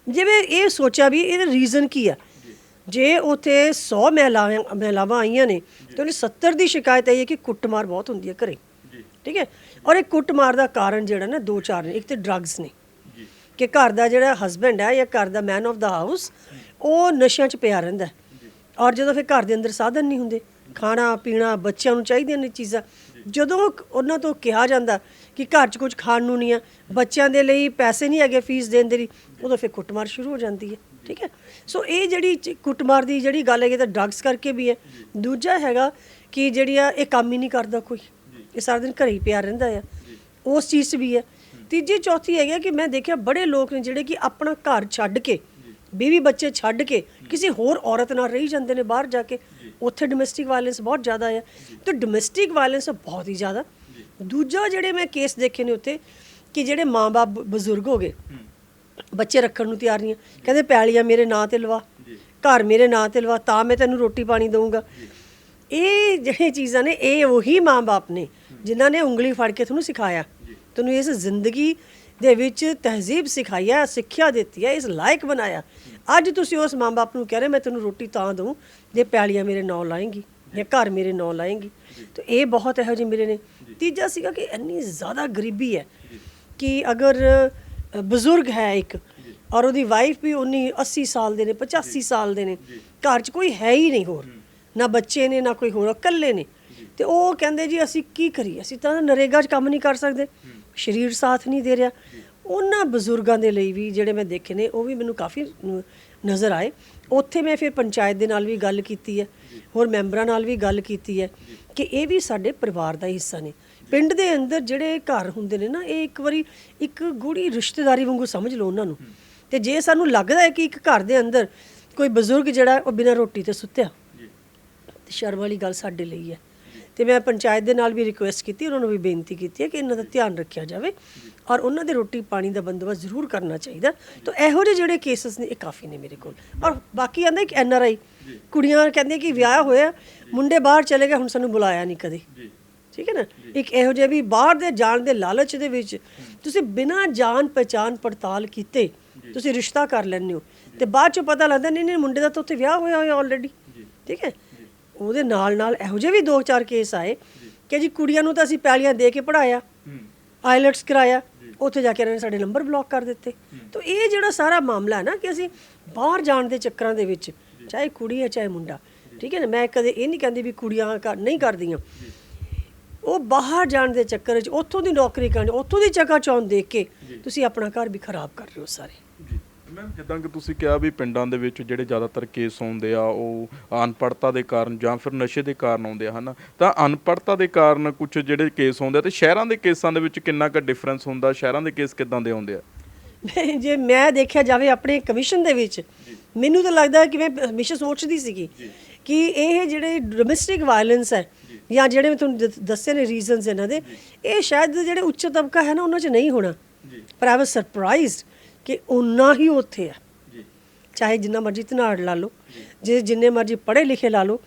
ਜਿਵੇਂ ਇਹ ਸੋਚਿਆ ਵੀ ਇਹਦਾ ਰੀਜ਼ਨ ਕੀ ਆ? ਜੇ ਉਥੇ 100 ਮਹਿਲਾਵਾਂ ਮਹਿਲਾਵਾਂ ਆਈਆਂ ਨੇ ਤੇ ਉਹਨੇ 70 ਦੀ ਸ਼ਿਕਾਇਤ ਆਈ ਹੈ ਕਿ ਕੁੱਟਮਾਰ ਬਹੁਤ ਹੁੰਦੀ ਹੈ ਘਰੇ। ਠੀਕ ਹੈ? ਔਰ ਇਹ ਕੁੱਟਮਾਰ ਦਾ ਕਾਰਨ ਜਿਹੜਾ ਨਾ ਦੋ ਚਾਰ ਨੇ ਇੱਕ ਤੇ ਡਰੱਗਸ ਨੇ। ਕਿ ਘਰ ਦਾ ਜਿਹੜਾ ਹਸਬੰਡ ਹੈ ਜਾਂ ਘਰ ਦਾ ਮੈਨ ਆਫ ਦਾ ਹਾਊਸ ਉਹ ਨਸ਼ਿਆਂ 'ਚ ਪਿਆ ਰਹਿੰਦਾ ਔਰ ਜਦੋਂ ਫਿਰ ਘਰ ਦੇ ਅੰਦਰ ਸਾਧਨ ਨਹੀਂ ਹੁੰਦੇ, ਖਾਣਾ, ਪੀਣਾ, ਬੱਚਿਆਂ ਨੂੰ ਚਾਹੀਦੀਆਂ ਨੇ ਚੀਜ਼ਾਂ, ਜਦੋਂ ਉਹਨਾਂ ਤੋਂ ਕਿਹਾ ਜਾਂਦਾ ਕਿ ਘਰ 'ਚ ਕੁਝ ਖਾਣ ਨੂੰ ਨਹੀਂ ਆ ਬੱਚਿਆਂ ਦੇ ਲਈ ਪੈਸੇ ਨਹੀਂ ਹੈਗੇ ਫੀਸ ਦੇਣ ਦੇ ਲਈ, ਉਦੋਂ ਫਿਰ ਕੁੱਟਮਾਰ ਸ਼ੁਰੂ ਹੋ ਜਾਂਦੀ ਹੈ, ਠੀਕ ਹੈ। ਸੋ ਇਹ ਜਿਹੜੀ ਚ- ਕੁੱਟਮਾਰ ਦੀ ਜਿਹੜੀ ਗੱਲ ਹੈਗੀ ਤਾਂ ਡਰੱਗਸ ਕਰਕੇ ਵੀ ਹੈ। ਦੂਜਾ ਹੈਗਾ ਕਿ ਜਿਹੜੀ ਆ ਇਹ ਕੰਮ ਹੀ ਨਹੀਂ ਕਰਦਾ ਕੋਈ, ਇਹ ਸਾਰਾ ਦਿਨ ਘਰੇ ਹੀ ਪਿਆ ਰਹਿੰਦਾ ਆ। ਉਸ ਚੀਜ਼ 'ਚ ਵੀ ਹੈ ਤੀਜੀ ਚੌਥੀ ਹੈਗਾ ਕਿ ਮੈਂ ਦੇਖਿਆ ਬੜੇ ਲੋਕ ਨੇ ਜਿਹੜੇ ਕਿ ਆਪਣਾ ਘਰ ਛੱਡ ਕੇ ਬੀਵੀ ਬੱਚੇ ਛੱਡ ਕੇ ਕਿਸੇ ਹੋਰ ਔਰਤ ਨਾਲ ਰਹੀ ਜਾਂਦੇ ਨੇ ਬਾਹਰ ਜਾ ਕੇ। ਉੱਥੇ ਡੋਮੈਸਟਿਕ ਵਾਇਲੈਂਸ ਬਹੁਤ ਜ਼ਿਆਦਾ ਹੈ ਤੇ ਡੋਮੈਸਟਿਕ ਵਾਇਲੈਂਸ ਬਹੁਤ ਹੀ ਜ਼ਿਆਦਾ। ਦੂਜਾ ਜਿਹੜੇ ਮੈਂ ਕੇਸ ਦੇਖੇ ਨੇ ਉੱਥੇ ਕਿ ਜਿਹੜੇ ਮਾਂ-ਬਾਪ ਬਜ਼ੁਰਗ ਹੋ ਗਏ। ਬੱਚੇ ਰੱਖਣ ਨੂੰ ਤਿਆਰ ਨਹੀਂ ਕਹਿੰਦੇ ਪੈਲੀਆਂ ਮੇਰੇ ਨਾਂ ਤੇ ਲਵਾ। ਘਰ ਮੇਰੇ ਨਾਂ ਤੇ ਲਵਾ ਤਾਂ ਮੈਂ ਤੈਨੂੰ ਰੋਟੀ ਪਾਣੀ ਦਊਂਗਾ। ਇਹ ਜਿਹੜੀਆਂ ਚੀਜ਼ਾਂ ਨੇ ਇਹ ਉਹੀ ਮਾਂ-ਬਾਪ ਨੇ ਜਿਨ੍ਹਾਂ ਨੇ ਉਂਗਲੀ ਫੜ ਕੇ ਤੁਹਾਨੂੰ ਸਿਖਾਇਆ। ਤੈਨੂੰ ਇਸ ਜ਼ਿੰਦਗੀ ਦੇ ਵਿੱਚ ਤਹਿਜ਼ੀਬ ਸਿਖਾਈ ਹੈ, ਸਿੱਖਿਆ ਦਿੱਤੀ ਹੈ, ਇਸ ਲਾਇਕ ਬਣਾਇਆ। ਅੱਜ ਤੁਸੀਂ ਉਸ ਮਾਂ-ਬਾਪ ਨੂੰ ਕਹਿ ਰਹੇ ਮੈਂ ਤੈਨੂੰ ਰੋਟੀ ਤਾਂ ਦਊਂ, ਜੇ ਪੈਲੀਆਂ ਮੇਰੇ ਨਾਂ ਲਾਏਂਗੀ, ਜਾਂ ਘਰ ਮੇਰੇ ਨਾਂ ਲਾਏਂਗੀ। ਤੇ ਇਹ ਬਹੁਤ ਇਹੋ ਜਿਹੇ ਮੇਰੇ ਨੇ। ਤੀਜਾ ਸੀਗਾ ਕਿ ਇੰਨੀ ਜ਼ਿਆਦਾ ਗਰੀਬੀ ਹੈ ਕਿ ਅਗਰ ਬਜ਼ੁਰਗ ਹੈ ਇੱਕ ਔਰ ਉਹਦੀ ਵਾਈਫ ਵੀ ਉਨੀ 80 ਸਾਲ ਦੇ ਨੇ 85 ਸਾਲ ਦੇ ਨੇ, ਘਰ 'ਚ ਕੋਈ ਹੈ ਹੀ ਨਹੀਂ ਹੋਰ। ਨਾ ਬੱਚੇ ਨੇ, ਨਾ ਕੋਈ ਹੋਰ ਇਕੱਲੇ ਨੇ। ਤੇ ਉਹ ਕਹਿੰਦੇ ਜੀ, ਅਸੀਂ ਕੀ ਕਰੀਏ? ਅਸੀਂ ਤਾਂ ਨਰੇਗਾ 'ਚ ਕੰਮ ਨਹੀਂ ਕਰ ਸਕਦੇ। ਸਰੀਰ ਸਾਥ ਨਹੀਂ ਦੇ ਰਿਹਾ। ਉਹਨਾਂ ਬਜ਼ੁਰਗਾਂ ਦੇ ਲਈ ਵੀ ਜਿਹੜੇ ਮੈਂ ਦੇਖੇ ਨੇ, ਉਹ ਵੀ ਮੈਨੂੰ ਕਾਫੀ ਨਜ਼ਰ ਆਏ। ਉੱਥੇ ਮੈਂ ਫਿਰ ਪੰਚਾਇਤ ਦੇ ਨਾਲ ਵੀ ਗੱਲ ਕੀਤੀ ਹੈ। ਹੋਰ ਮੈਂਬਰਾਂ ਨਾਲ ਵੀ ਗੱਲ ਕੀਤੀ ਹੈ ਕਿ ਇਹ ਵੀ ਸਾਡੇ ਪਰਿਵਾਰ ਦਾ ਹਿੱਸਾ ਨੇ। ਪਿੰਡ ਦੇ ਅੰਦਰ ਜਿਹੜੇ ਘਰ ਹੁੰਦੇ ਨੇ ਨਾ, ਇਹ ਇੱਕ ਵਾਰੀ ਇੱਕ ਗੂੜੀ ਰਿਸ਼ਤੇਦਾਰੀ ਵਾਂਗੂ ਸਮਝ ਲਓ ਉਹਨਾਂ ਨੂੰ। ਤੇ ਜੇ ਸਾਨੂੰ ਲੱਗਦਾ ਹੈ ਕਿ ਇੱਕ ਘਰ ਦੇ ਅੰਦਰ ਕੋਈ ਬਜ਼ੁਰਗ ਜਿਹੜਾ ਉਹ ਬਿਨਾਂ ਰੋਟੀ ਤੇ ਸੁੱਤਿਆ, ਤੇ ਸ਼ਰਮ ਵਾਲੀ ਗੱਲ ਸਾਡੇ ਲਈ ਹੈ। ਤੇ ਮੈਂ ਪੰਚਾਇਤ ਦੇ ਨਾਲ ਵੀ ਰਿਕੁਐਸਟ ਕੀਤੀ ਉਹਨਾਂ ਨੂੰ ਵੀ ਬੇਨਤੀ ਕੀਤੀ ਹੈ ਕਿ ਇਹਨਾਂ ਦਾ ਧਿਆਨ ਰੱਖਿਆ ਜਾਵੇ ਔਰ ਉਹਨਾਂ ਦੇ ਰੋਟੀ ਪਾਣੀ ਦਾ ਬੰਦੋਬਸਤ ਜ਼ਰੂਰ ਕਰਨਾ ਚਾਹੀਦਾ। ਤਾਂ ਇਹੋ ਜਿਹੇ ਜਿਹੜੇ ਕੇਸਸ ਨੇ ਇਹ ਕਾਫੀ ਨੇ ਮੇਰੇ ਕੋਲ। ਔਰ ਬਾਕੀ ਆਂਦਾ ਇੱਕ ਐਨ ਆਰ ਆਈ ਕੁੜੀਆਂ ਕਹਿੰਦੇ ਕਿ ਵਿਆਹ ਹੋਇਆ ਮੁੰਡੇ ਬਾਹਰ ਚਲੇ ਗਏ ਹੁਣ ਸਾਨੂੰ ਬੁਲਾਇਆ ਨਹੀਂ ਕਦੇ। ਠੀਕ ਹੈ ਨਾ? ਇੱਕ ਇਹੋ ਜਿਹੇ ਵੀ ਬਾਹਰ ਦੇ ਜਾਣ ਦੇ ਲਾਲਚ ਦੇ ਵਿੱਚ ਤੁਸੀਂ ਬਿਨਾਂ ਜਾਣ ਪਛਾਣ ਪੜਤਾਲ ਕੀਤੇ ਤੁਸੀਂ ਰਿਸ਼ਤਾ ਕਰ ਲੈਂਦੇ ਹੋ। ਤੇ ਬਾਅਦ ਚੋਂ ਪਤਾ ਲੱਗਦਾ ਨਹੀਂ ਨਹੀਂ ਮੁੰਡੇ ਦਾ ਤਾਂ ਉੱਥੇ ਵਿਆਹ ਹੋਇਆ ਹੋਇਆ ਆਲਰੇਡੀ ਠੀਕ ਹੈ? ਉਹਦੇ ਨਾਲ ਨਾਲ ਇਹੋ ਜਿਹੇ ਵੀ ਦੋ ਚਾਰ ਕੇਸ ਆਏ ਕਿ ਜੀ ਕੁੜੀਆਂ ਨੂੰ ਤਾਂ ਅਸੀਂ ਪੈਲੀਆਂ ਦੇ ਕੇ ਪੜਾਇਆ ਆਈਲੈਟਸ ਕਰਾਇਆ ਉੱਥੇ ਜਾ ਕੇ ਇਹਨਾਂ ਨੇ ਸਾਡੇ ਨੰਬਰ ਬਲੌਕ ਕਰ ਦਿੱਤੇ। ਤਾਂ ਇਹ ਜਿਹੜਾ ਸਾਰਾ ਮਾਮਲਾ ਹੈ ਨਾ ਕਿ ਅਸੀਂ ਬਾਹਰ ਜਾਣ ਦੇ ਚੱਕਰਾਂ ਦੇ ਵਿੱਚ ਚਾਹੇ ਕੁੜੀ ਹੈ ਚਾਹੇ ਮੁੰਡਾ ਠੀਕ ਹੈ ਨਾ ਮੈਂ ਕਦੇ ਇਹ ਨਹੀਂ ਕਹਿੰਦੀ ਵੀ ਕੁੜੀਆਂ ਨਹੀਂ ਕਰਦੀਆਂ। ਉਹ ਬਾਹਰ ਜਾਣ ਦੇ ਚੱਕਰ 'ਚ ਉੱਥੋਂ ਦੀ ਨੌਕਰੀ ਕਰਨ ਉੱਥੋਂ ਦੀ ਜਗ੍ਹਾ ਚੌਂਦ ਦੇਖ ਕੇ ਤੁਸੀਂ ਆਪਣਾ ਘਰ ਵੀ ਖਰਾਬ ਕਰ ਰਹੇ ਹੋ ਸਾਰੇ।
ਮੈਮ ਜਿੱਦਾਂ ਕਿ ਤੁਸੀਂ ਕਿਹਾ ਵੀ ਪਿੰਡਾਂ ਦੇ ਵਿੱਚ ਜਿਹੜੇ ਜ਼ਿਆਦਾਤਰ ਕੇਸ ਆਉਂਦੇ ਆ ਉਹ ਅਨਪੜਤਾ ਦੇ ਕਾਰਨ ਜਾਂ ਫਿਰ ਨਸ਼ੇ ਦੇ ਕਾਰਨ ਆਉਂਦੇ ਹਨਾ? ਤਾਂ ਅਨਪੜਤਾ ਦੇ ਕਾਰਨ ਕੁਝ ਜਿਹੜੇ ਕੇਸ ਆਉਂਦੇ ਆ ਤੇ ਸ਼ਹਿਰਾਂ ਦੇ ਕੇਸਾਂ ਦੇ ਵਿੱਚ ਕਿੰਨਾ ਕੁ ਡਿਫਰੈਂਸ ਹੁੰਦਾ? ਸ਼ਹਿਰਾਂ ਦੇ ਕੇਸ ਕਿੱਦਾਂ ਦੇ ਆਉਂਦੇ ਆ?
ਜੇ ਮੈਂ ਦੇਖਿਆ ਜਾਵੇ ਆਪਣੇ ਕਮਿਸ਼ਨ ਦੇ ਵਿੱਚ ਮੈਨੂੰ ਤਾਂ ਲੱਗਦਾ ਕਿ ਮੈਂ ਹਮੇਸ਼ਾ ਸੋਚਦੀ ਸੀਗੀ ਕਿ ਇਹ ਜਿਹੜੇ ਡੋਮੈਸਟਿਕ ਵਾਇਲੈਂਸ ਹੈ ਜਾਂ। ਜਿਹੜੇ ਮੈਂ ਤੁਹਾਨੂੰ ਦੱਸੇ ਨੇ ਰੀਜ਼ਨਸ ਇਹਨਾਂ ਦੇ ਇਹ ਸ਼ਾਇਦ ਜਿਹੜੇ ਉੱਚ ਤਬਕਾ ਹੈ ਨਾ ਉਹਨਾਂ 'ਚ ਨਹੀਂ ਹੋਣਾ। ਪਰ ਆਈ ਵਾਸ ਸਰਪ੍ਰਾਈਜ਼ਡ ਕਿ ਉਨਾ ਹੀ ਉੱਥੇ ਹੈ ਚਾਹੇ ਜਿੰਨਾ ਮਰਜ਼ੀ ਧਨਾੜ ਲਾ ਲਓ ਜੇ। ਜਿੰਨੇ ਮਰਜ਼ੀ ਪੜ੍ਹੇ ਲਿਖੇ ਲਾ ਲਓ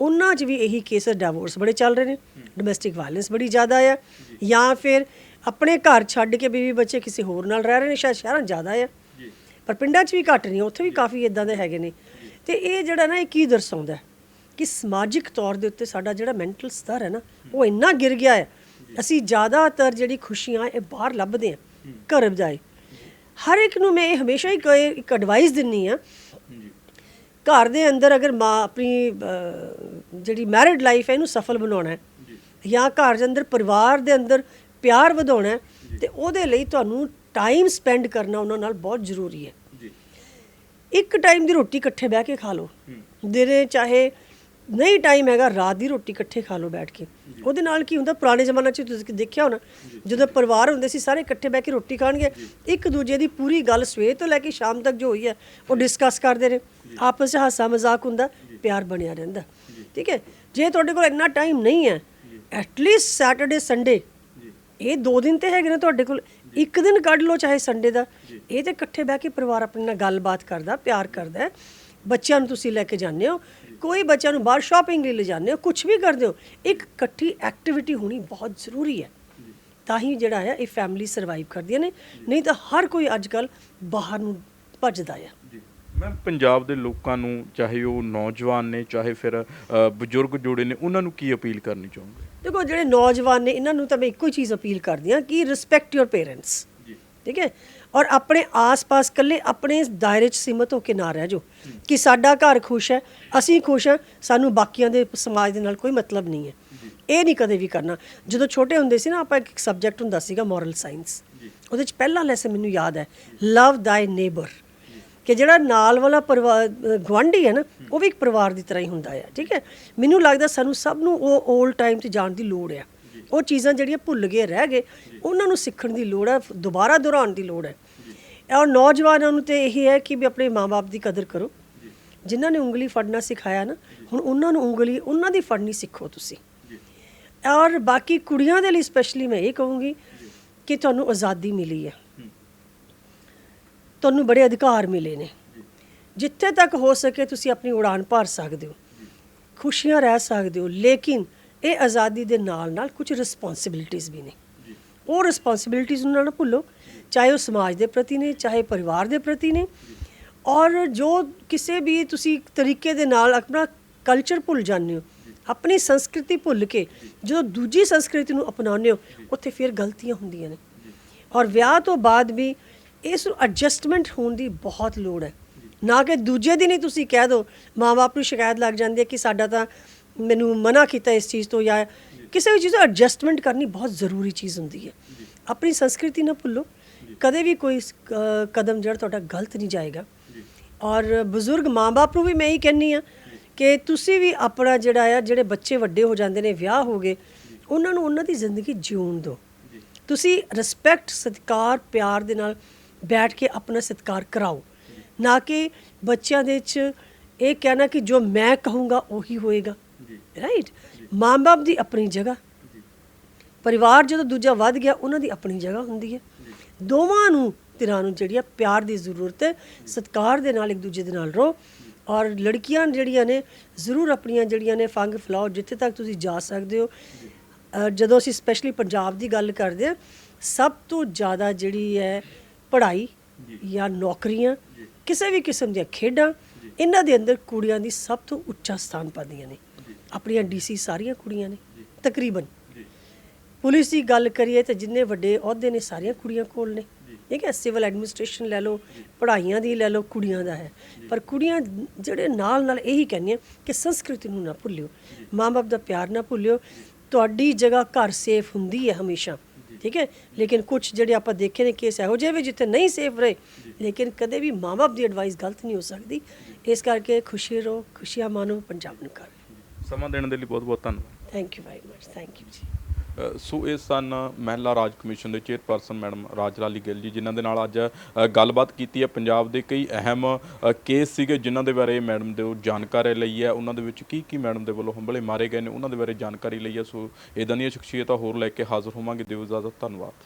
ਉਹਨਾਂ 'ਚ ਵੀ ਇਹੀ ਕੇਸ ਡਿਵੋਰਸ ਬੜੇ ਚੱਲ ਰਹੇ ਨੇ। ਡੋਮੈਸਟਿਕ ਵਾਇਲੈਂਸ ਬੜੀ ਜ਼ਿਆਦਾ ਆ। ਜਾਂ। ਫਿਰ ਆਪਣੇ ਘਰ ਛੱਡ ਕੇ ਬੀਵੀ ਬੱਚੇ ਕਿਸੇ ਹੋਰ ਨਾਲ ਰਹਿ ਰਹੇ ਨੇ ਸ਼ਾਇਦ ਸ਼ਹਿਰਾਂ 'ਚ ਜ਼ਿਆਦਾ ਆ। ਪਰ ਪਿੰਡਾਂ 'ਚ ਵੀ ਘੱਟ ਨਹੀਂ ਉੱਥੇ ਵੀ ਕਾਫੀ ਇਦਾਂ ਦੇ ਹੈਗੇ ਨੇ। ਤੇ ਇਹ ਜਿਹੜਾ ਨਾ ਇਹ ਕੀ ਦਰਸਾਉਂਦਾ ਕਿ ਸਮਾਜਿਕ ਤੌਰ ਦੇ ਉੱਤੇ ਸਾਡਾ ਜਿਹੜਾ ਮੈਂਟਲ ਸਤਰ ਹੈ ਨਾ ਉਹ ਇੰਨਾ ਗਿਰ ਗਿਆ ਹੈ ਅਸੀਂ ਜ਼ਿਆਦਾਤਰ ਜਿਹੜੀ ਖੁਸ਼ੀਆਂ ਇਹ ਬਾਹਰ ਲੱਭਦੇ ਹਾਂ। ਘਰ ਬਜਾਏ। ਹਰ ਇੱਕ ਨੂੰ ਮੈਂ ਇਹ ਹਮੇਸ਼ਾ ਹੀ ਇੱਕ ਐਡਵਾਈਸ ਦਿੰਨੀ ਆ ਘਰ ਦੇ ਅੰਦਰ ਅਗਰ ਮਾਂ ਆਪਣੀ ਅਹ, ਜਿਹੜੀ ਮੈਰਿਡ ਲਾਈਫ ਹੈ ਇਹਨੂੰ ਸਫਲ ਬਣਾਉਣਾ ਹੈ ਜਾਂ। ਘਰ ਦੇ ਅੰਦਰ ਪਰਿਵਾਰ ਦੇ ਅੰਦਰ ਪਿਆਰ ਵਧਾਉਣਾ ਹੈ ਤੇ ਉਹਦੇ ਲਈ ਤੁਹਾਨੂੰ ਟਾਈਮ ਸਪੈਂਡ ਕਰਨਾ ਉਹਨਾਂ ਨਾਲ ਬਹੁਤ ਜ਼ਰੂਰੀ ਹੈ।
ਜੀ।
ਇੱਕ ਟਾਈਮ ਦੀ ਰੋਟੀ ਇਕੱਠੇ ਬਹਿ ਕੇ ਖਾ ਲਓ। ਦਿਨੇ ਚਾਹੇ ਨਹੀਂ ਟਾਈਮ ਹੈਗਾ ਰਾਤ ਦੀ ਰੋਟੀ ਇਕੱਠੇ ਖਾ ਲਓ ਬੈਠ ਕੇ। ਉਹਦੇ ਨਾਲ ਕੀ ਹੁੰਦਾ ਪੁਰਾਣੇ ਜ਼ਮਾਨੇ 'ਚ ਤੁਸੀਂ ਦੇਖਿਆ ਹੋਣਾ ਜਦੋਂ ਪਰਿਵਾਰ ਹੁੰਦੇ ਸੀ ਸਾਰੇ ਇਕੱਠੇ ਬਹਿ ਕੇ ਰੋਟੀ ਖਾਣਗੇ ਇੱਕ ਦੂਜੇ ਦੀ ਪੂਰੀ ਗੱਲ ਸਵੇਰ ਤੋਂ ਲੈ ਕੇ ਸ਼ਾਮ ਤੱਕ ਜੋ ਹੋਈ ਹੈ ਉਹ ਡਿਸਕਸ ਕਰਦੇ ਨੇ ਆਪਸ 'ਚ ਹਾਸਾ ਮਜ਼ਾਕ ਹੁੰਦਾ ਪਿਆਰ ਬਣਿਆ ਰਹਿੰਦਾ। ਠੀਕ ਹੈ? ਜੇ ਤੁਹਾਡੇ ਕੋਲ ਇੰਨਾ ਟਾਈਮ ਨਹੀਂ ਹੈ ਐਟਲੀਸਟ ਸੈਟਰਡੇ ਸੰਡੇ ਇਹ ਦੋ ਦਿਨ ਤੇ ਹੈਗੇ ਨੇ ਤੁਹਾਡੇ ਕੋਲ ਇੱਕ ਦਿਨ ਕੱਢ ਲਓ ਚਾਹੇ ਸੰਡੇ ਦਾ। ਇਹ ਤੇ ਇਕੱਠੇ ਬਹਿ ਕੇ ਪਰਿਵਾਰ ਆਪਣੇ ਨਾਲ ਗੱਲਬਾਤ ਕਰਦਾ ਪਿਆਰ ਕਰਦਾ। ਬੱਚਿਆਂ ਨੂੰ ਤੁਸੀਂ ਲੈ ਕੇ ਜਾਂਦੇ ਹੋ ਕੋਈ ਬੱਚਿਆਂ ਨੂੰ ਬਾਹਰ ਸ਼ਾਪਿੰਗ ਲਈ ਲੈ ਜਾਂਦੇ ਹੋ ਕੁਝ ਵੀ ਕਰਦੇ ਹੋ ਇੱਕ ਇਕੱਠੀ ਐਕਟੀਵਿਟੀ ਹੋਣੀ ਬਹੁਤ ਜ਼ਰੂਰੀ ਹੈ। ਤਾਂ ਹੀ ਜਿਹੜਾ ਹੈ ਇਹ ਫੈਮਿਲੀ ਸਰਵਾਈਵ ਕਰਦੀਆਂ ਨੇ ਨਹੀਂ ਤਾਂ ਹਰ ਕੋਈ ਅੱਜ ਕੱਲ ਬਾਹਰ ਨੂੰ ਭੱਜਦਾ
ਜੀ। ਮੈਮ ਪੰਜਾਬ ਦੇ ਲੋਕਾਂ ਨੂੰ ਚਾਹੇ ਉਹ ਨੌਜਵਾਨ ਨੇ ਚਾਹੇ ਫਿਰ ਬਜ਼ੁਰਗ ਜੋੜੇ ਨੇ ਉਹਨਾਂ ਨੂੰ ਕੀ ਅਪੀਲ ਕਰਨੀ ਚਾਹੋਗੇ?
ਦੇਖੋ ਜਿਹੜੇ ਨੌਜਵਾਨ ਨੇ ਇਹਨਾਂ ਨੂੰ ਤਾਂ ਮੈਂ ਇੱਕੋ ਹੀ ਚੀਜ਼ ਅਪੀਲ ਕਰਦੀ ਹਾਂ ਕਿ ਰਿਸਪੈਕਟ ਯੋਰ ਪੇਰੈਂਟਸ
ਜੀ।
ਠੀਕ ਹੈ? ਔਰ ਆਪਣੇ ਆਸ-ਪਾਸ ਕੱਲੇ ਆਪਣੇ ਦਾਇਰੇ 'ਚ ਸੀਮਤ ਹੋ ਕੇ ਨਾ ਰਹਿ ਜਾਓ ਕਿ ਸਾਡਾ ਘਰ ਖੁਸ਼ ਹੈ ਅਸੀਂ ਖੁਸ਼ ਹਾਂ ਸਾਨੂੰ ਬਾਕੀਆਂ ਦੇ ਸਮਾਜ ਦੇ ਨਾਲ ਕੋਈ ਮਤਲਬ ਨਹੀਂ ਹੈ। ਇਹ ਨਹੀਂ ਕਦੇ ਵੀ ਕਰਨਾ। ਜਦੋਂ ਛੋਟੇ ਹੁੰਦੇ ਸੀ ਨਾ ਆਪਾਂ ਇੱਕ ਸਬਜੈਕਟ ਹੁੰਦਾ ਸੀਗਾ ਮੋਰਲ ਸਾਇੰਸ ਉਹਦੇ ਚ ਪਹਿਲਾ ਲੈਸਨ ਮੈਨੂੰ ਯਾਦ ਹੈ ਲਵ ਥਾਈ ਨੇਬਰ ਕਿ ਜਿਹੜਾ ਨਾਲ ਵਾਲਾ ਪਰਿਵਾਰ ਗਵਾਂਢੀ ਹੈ ਨਾ ਉਹ ਵੀ ਇੱਕ ਪਰਿਵਾਰ ਦੀ ਤਰ੍ਹਾਂ ਹੀ ਹੁੰਦਾ ਹੈ ਠੀਕ ਹੈ? ਮੈਨੂੰ ਲੱਗਦਾ ਸਾਨੂੰ ਸਭ ਨੂੰ ਉਹ 올ਡ ਟਾਈਮ 'ਚ ਜਾਣ ਦੀ ਲੋੜ ਹੈ। ਉਹ ਚੀਜ਼ਾਂ ਜਿਹੜੀਆਂ ਭੁੱਲ ਗਏ ਰਹਿ ਗਏ ਉਹਨਾਂ ਨੂੰ ਸਿੱਖਣ ਦੀ ਲੋੜ ਹੈ ਦੁਬਾਰਾ ਦੁਹਰਾਉਣ ਦੀ ਲੋੜ ਹੈ। ਔਰ ਨੌਜਵਾਨਾਂ ਨੂੰ ਤੇ ਇਹ ਹੈ ਕਿ ਵੀ ਆਪਣੇ ਮਾਪੇ ਦੀ ਕਦਰ ਕਰੋ। ਜਿਨ੍ਹਾਂ ਨੇ ਉਂਗਲੀ ਫੜਨਾ ਸਿਖਾਇਆ ਨਾ ਹੁਣ ਉਹਨਾਂ ਨੂੰ ਉਂਗਲੀ ਉਹਨਾਂ ਦੀ ਫੜਨੀ ਸਿੱਖੋ ਤੁਸੀਂ। ਔਰ ਬਾਕੀ ਕੁੜੀਆਂ ਦੇ ਲਈ ਸਪੈਸ਼ਲੀ ਮੈਂ ਇਹ ਕਹੂੰਗੀ ਕਿ ਤੁਹਾਨੂੰ ਆਜ਼ਾਦੀ ਮਿਲੀ ਹੈ। ਤੁਹਾਨੂੰ ਬੜੇ ਅਧਿਕਾਰ ਮਿਲੇ ਨੇ। ਜਿੱਥੇ ਤੱਕ ਹੋ ਸਕੇ ਤੁਸੀਂ ਆਪਣੀ ਉਡਾਨ ਭਰ ਸਕਦੇ ਹੋ। ਖੁਸ਼ੀਆਂ ਰਹਿ ਸਕਦੇ ਹੋ ਲੇਕਿਨ ਇਹ ਆਜ਼ਾਦੀ ਦੇ ਨਾਲ ਨਾਲ ਕੁਝ ਰਿਸਪੌਂਸਿਬਿਲਿਟੀਆਂ ਵੀ ਨੇ। ਉਹ ਰਿਸਪੌਂਸਿਬਿਲਿਟੀਆਂ ਨੂੰ ਨਾ ਭੁੱਲੋ, ਚਾਹੇ ਉਹ ਸਮਾਜ ਦੇ ਪ੍ਰਤੀ ਨੇ, ਚਾਹੇ ਪਰਿਵਾਰ ਦੇ ਪ੍ਰਤੀ ਨੇ। ਔਰ ਜੋ ਕਿਸੇ ਵੀ ਤੁਸੀਂ ਤਰੀਕੇ ਦੇ ਨਾਲ ਆਪਣਾ ਕਲਚਰ ਭੁੱਲ ਜਾਂਦੇ ਹੋ, ਆਪਣੀ ਸੰਸਕ੍ਰਿਤੀ ਭੁੱਲ ਕੇ ਜਦੋਂ ਦੂਜੀ ਸੰਸਕ੍ਰਿਤੀ ਨੂੰ ਅਪਣਾਉਂਦੇ ਹੋ, ਉੱਥੇ ਫਿਰ ਗਲਤੀਆਂ ਹੁੰਦੀਆਂ ਨੇ। ਔਰ ਵਿਆਹ ਤੋਂ ਬਾਅਦ ਵੀ ਇਸ ਨੂੰ ਐਡਜਸਟਮੈਂਟ ਹੋਣ ਦੀ ਬਹੁਤ ਲੋੜ ਹੈ। ਨਾ ਕਿ ਦੂਜੇ ਦਿਨ ਹੀ ਤੁਸੀਂ ਕਹਿ ਦਿਓ ਮਾਂ-ਬਾਪ ਨੂੰ ਸ਼ਿਕਾਇਤ ਲੱਗ ਜਾਂਦੀ ਹੈ ਕਿ ਸਾਡਾ ਤਾਂ ਮੈਨੂੰ ਮਨਾ ਕੀਤਾ ਇਸ ਚੀਜ਼ ਤੋਂ ਜਾਂ ਕਿਸੇ ਵੀ ਚੀਜ਼ ਤੋਂ ਐਡਜਸਟਮੈਂਟ ਕਰਨੀ ਬਹੁਤ ਜ਼ਰੂਰੀ ਚੀਜ਼ ਹੁੰਦੀ ਹੈ। ਆਪਣੀ ਸੰਸਕ੍ਰਿਤੀ ਨਾ ਭੁੱਲੋ। ਕਦੇ ਵੀ ਕੋਈ ਕਦਮ ਜਿਹੜਾ ਤੁਹਾਡਾ ਗਲਤ ਨਹੀਂ ਜਾਏਗਾ। ਔਰ ਬਜ਼ੁਰਗ ਮਾਂ-ਬਾਪ ਨੂੰ ਵੀ ਮੈਂ ਹੀ ਕਹਿੰਨੀ ਆ ਕਿ ਤੁਸੀਂ ਵੀ ਆਪਣਾ ਜਿਹੜਾ ਆ ਜਿਹੜੇ ਬੱਚੇ ਵੱਡੇ ਹੋ ਜਾਂਦੇ ਨੇ ਵਿਆਹ ਹੋ ਗਏ ਉਹਨਾਂ ਨੂੰ ਉਹਨਾਂ ਦੀ ਜ਼ਿੰਦਗੀ ਜਿਉਣ ਦਿਓ। ਤੁਸੀਂ ਰਿਸਪੈਕਟ ਸਤਿਕਾਰ ਪਿਆਰ ਦੇ ਨਾਲ ਬੈਠ ਕੇ ਆਪਣਾ ਸਤਿਕਾਰ ਕਰਾਓ। ਨਾ ਕਿ ਬੱਚਿਆਂ ਦੇ ਚ ਇਹ ਕਹਿਣਾ ਕਿ ਜੋ ਮੈਂ ਕਹੂੰਗਾ ਉਹੀ ਹੋਏਗਾ। ਰਾਈਟ ਮਾਂ-ਬਾਪ ਦੀ ਆਪਣੀ ਜਗ੍ਹਾ। ਪਰਿਵਾਰ ਜਦੋਂ ਦੂਜਾ ਵੱਧ ਗਿਆ ਉਹਨਾਂ ਦੀ ਆਪਣੀ ਜਗ੍ਹਾ ਹੁੰਦੀ ਹੈ। ਦੋਵਾਂ ਨੂੰ ਧਿਰਾਂ ਨੂੰ ਜਿਹੜੀ ਆ ਪਿਆਰ ਦੀ ਜ਼ਰੂਰਤ ਹੈ। ਸਤਿਕਾਰ ਦੇ ਨਾਲ ਇੱਕ ਦੂਜੇ ਦੇ ਨਾਲ ਰਹੋ। ਔਰ ਲੜਕੀਆਂ ਜਿਹੜੀਆਂ ਨੇ ਜ਼ਰੂਰ ਆਪਣੀਆਂ ਜਿਹੜੀਆਂ ਨੇ ਫੰਗ ਫਲਾਓ ਜਿੱਥੇ ਤੱਕ ਤੁਸੀਂ ਜਾ ਸਕਦੇ ਹੋ। ਜਦੋਂ ਅਸੀਂ ਸਪੈਸ਼ਲੀ ਪੰਜਾਬ ਦੀ ਗੱਲ ਕਰਦੇ ਹਾਂ ਸਭ ਤੋਂ ਜ਼ਿਆਦਾ ਜਿਹੜੀ ਹੈ ਪੜ੍ਹਾਈ ਜਾਂ ਨੌਕਰੀਆਂ ਕਿਸੇ ਵੀ ਕਿਸਮ ਦੀਆਂ ਖੇਡਾਂ ਇਹਨਾਂ ਦੇ ਅੰਦਰ ਕੁੜੀਆਂ ਦੀ ਸਭ ਤੋਂ ਉੱਚਾ ਸਥਾਨ ਪਾਉਂਦੀਆਂ ਨੇ। ਆਪਣੀਆਂ ਡੀਸੀ ਸਾਰੀਆਂ ਕੁੜੀਆਂ ਨੇ ਤਕਰੀਬਨ। ਪੁਲਿਸ ਦੀ ਗੱਲ ਕਰੀਏ ਤਾਂ ਜਿੰਨੇ ਵੱਡੇ ਅਹੁਦੇ ਨੇ ਸਾਰੀਆਂ ਕੁੜੀਆਂ ਕੋਲ ਨੇ। ਠੀਕ ਹੈ ਸਿਵਲ ਐਡਮਿਨਿਸਟ੍ਰੇਸ਼ਨ ਲੈ ਲਓ ਪੜ੍ਹਾਈਆਂ ਦੀ ਲੈ ਲਓ ਕੁੜੀਆਂ ਦਾ ਹੈ। ਪਰ ਕੁੜੀਆਂ ਜਿਹੜੇ ਨਾਲ ਨਾਲ ਇਹੀ ਕਹਿੰਦੀਆਂ ਕਿ ਸੰਸਕ੍ਰਿਤੀ ਨੂੰ ਨਾ ਭੁੱਲਿਓ। ਮਾਂ-ਬਾਪ ਦਾ ਪਿਆਰ ਨਾ ਭੁੱਲਿਓ। ਤੁਹਾਡੀ ਜਗ੍ਹਾ ਘਰ ਸੇਫ ਹੁੰਦੀ ਹੈ ਹਮੇਸ਼ਾ। ਠੀਕ ਹੈ ਲੇਕਿਨ ਕੁਝ ਜਿਹੜੇ ਆਪਾਂ ਦੇਖੇ ਨੇ ਕੇਸ ਇਹੋ ਜਿਹੇ ਵੀ ਜਿੱਥੇ ਨਹੀਂ ਸੇਫ ਰਹੇ ਲੇਕਿਨ ਕਦੇ ਵੀ ਮਾਂ-ਬਾਪ ਦੀ ਐਡਵਾਈਸ ਗਲਤ ਨਹੀਂ ਹੋ ਸਕਦੀ। ਇਸ ਕਰਕੇ ਖੁਸ਼ੀ ਰਹੋ ਖੁਸ਼ੀਆਂ ਮਾਣੋ ਪੰਜਾਬ ਨੂੰ ਕਰ।
ਸਮਾਂ ਦੇਣ ਦੇ ਲਈ ਬਹੁਤ ਬਹੁਤ ਧੰਨਵਾਦ।
Thank you very much thank you ਜੀ।
ਸੋ ਇਹ ਸਨ ਮਹਿਲਾ ਰਾਜ ਕਮਿਸ਼ਨ ਦੇ ਚੇਅਰਪਰਸਨ ਮੈਡਮ ਰਾਜਲਾਲੀ ਗਿੱਲ ਜੀ ਜਿਨ੍ਹਾਂ ਦੇ ਨਾਲ ਅੱਜ ਗੱਲਬਾਤ ਕੀਤੀ ਹੈ। ਪੰਜਾਬ ਦੇ ਕਈ ਅਹਿਮ ਕੇਸ ਸੀਗੇ ਜਿਨ੍ਹਾਂ ਦੇ ਬਾਰੇ ਮੈਡਮ ਦੇ ਉਹ ਜਾਣਕਾਰੀ ਲਈ ਹੈ। ਉਹਨਾਂ ਦੇ ਵਿੱਚ ਕੀ ਕੀ ਮੈਡਮ ਦੇ ਵੱਲੋਂ ਹੰਬਲੇ ਮਾਰੇ ਗਏ ਨੇ ਉਹਨਾਂ ਦੇ ਬਾਰੇ ਜਾਣਕਾਰੀ ਲਈ ਹੈ। ਸੋ ਇਦਾਂ ਦੀਆਂ ਸ਼ਖਸੀਅਤਾਂ ਹੋਰ ਲੈ ਕੇ ਹਾਜ਼ਰ ਹੋਵਾਂਗੇ। ਦਿਓ ਇਜਾਜ਼ਤ ਧੰਨਵਾਦ।